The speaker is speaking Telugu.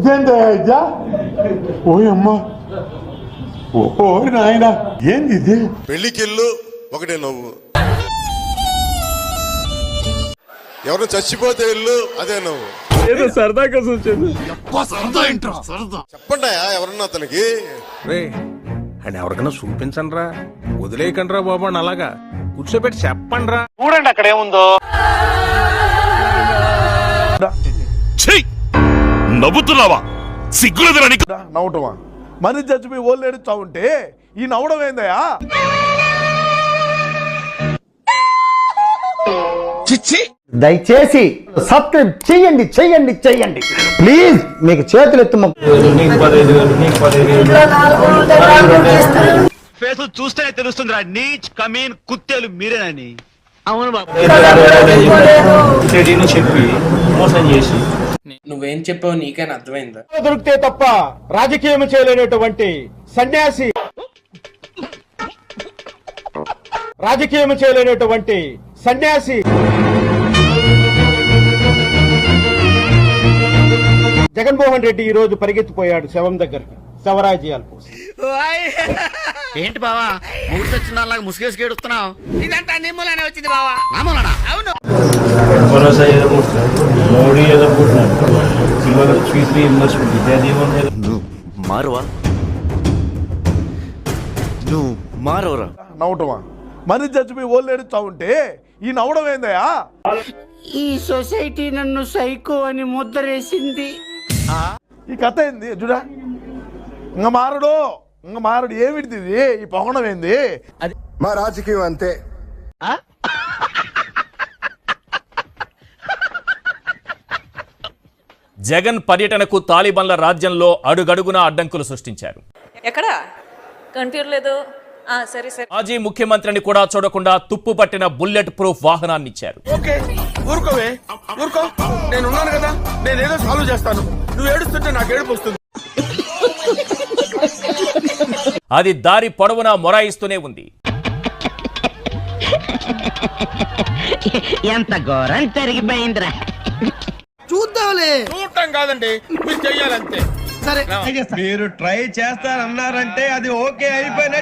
ఇదేంటా ఓయమ్మా ఓ నాయన ఏంది ఇది పెళ్ళికెళ్ళు ఒకటే నవ్వు. ఎవరు చచ్చిపోతే ఇల్లు అదే నవ్వు. ఏదో సరదాగా చూసింది. చెప్పండి ఎవరన్నా అతనికి? రే అండ్ ఎవరికైనా చూపించండి రా వదిలేయకండి రా బాబు అని అలాగా. కూర్చోబెట్టి చెప్పండి రా చెయ్ నవ్వుతున్నావా? సిగ్గులేదురా నీకు. నవ్వటమా? మనిషి చచ్చిపోయి ఓళ్ళు ఏడుస్తా ఉంటే ఈ నవ్వడం ఏందయ్యా? దయచేసి సబ్స్క్రైబ్ చెయ్యండి చెయ్యండి చెయ్యండి ప్లీజ్ మీకు చేతులు ఎత్తు ఫేస్ చూస్తేనే తెలుస్తుందిరా నీచ్ కమీన్ కుత్తేలు మీరేనని. నువ్వేం చెప్పావు నీకైనా అర్థమైందా? దొరికితే తప్ప రాజకీయం చేయలేనటువంటి సన్యాసి. రాజకీయం చేయలేనటువంటి సన్యాసి. జగన్మోహన్ రెడ్డి ఈ రోజు పరిగెత్తిపోయాడు శవం దగ్గరకు. శవరాజ్యాల కోసం ఏంటి బావా? ముగిసొచ్చిందాలాగా ముసుగేసి ఏడుస్తున్నావు? ఇదంతా నిమ్మలానే వచ్చింది బావా. అవును. మారువా? నువ్వు మారవరా? నవ్వటమా? మనిషి చచ్చిపోయి ఓళ్ళు ఉంటే ఈ నవ్వడం ఏందయ్యా? ఈ సొసైటీ నన్ను సైకో అని ముద్రేసింది ఈ కథ ఏంది? చూడా? ఇంక మారడు. ఇంక మారడు ఏమిటిది ఇది? ఈ పొగడం ఏంది? మా రాజకీయం అంతే. జగన్ పర్యటనకు తాలిబాన్ల రాజ్యంలో అడుగడుగునా అడ్డంకులు సృష్టించారు. ఎక్కడ? కనిపించలేదు ఆ, సరే సరే. మాజీ ముఖ్యమంత్రిని కూడా చూడకుండా తుప్పు పట్టిన బుల్లెట్ ప్రూఫ్ వాహనాన్ని ఇచ్చారు ఓకే ఊరుకోవే. ఊరుకో. నేను ఉన్నాను కదా నేను ఏదో సాల్వ్ చేస్తాను. నువ్వు ఏడుస్తుంటే నాకు ఏడుపు వస్తుంది. అది దారి పొడవునా మొరాయిస్తూనే ఉంది. ఎంత ఘోరం జరిగిపోయిందిరా. చూడటం కాదండి మీరు చెయ్యాలంతే. సరే మీరు ట్రై చేస్తారన్నారంటే అది ఓకే అయిపోయిన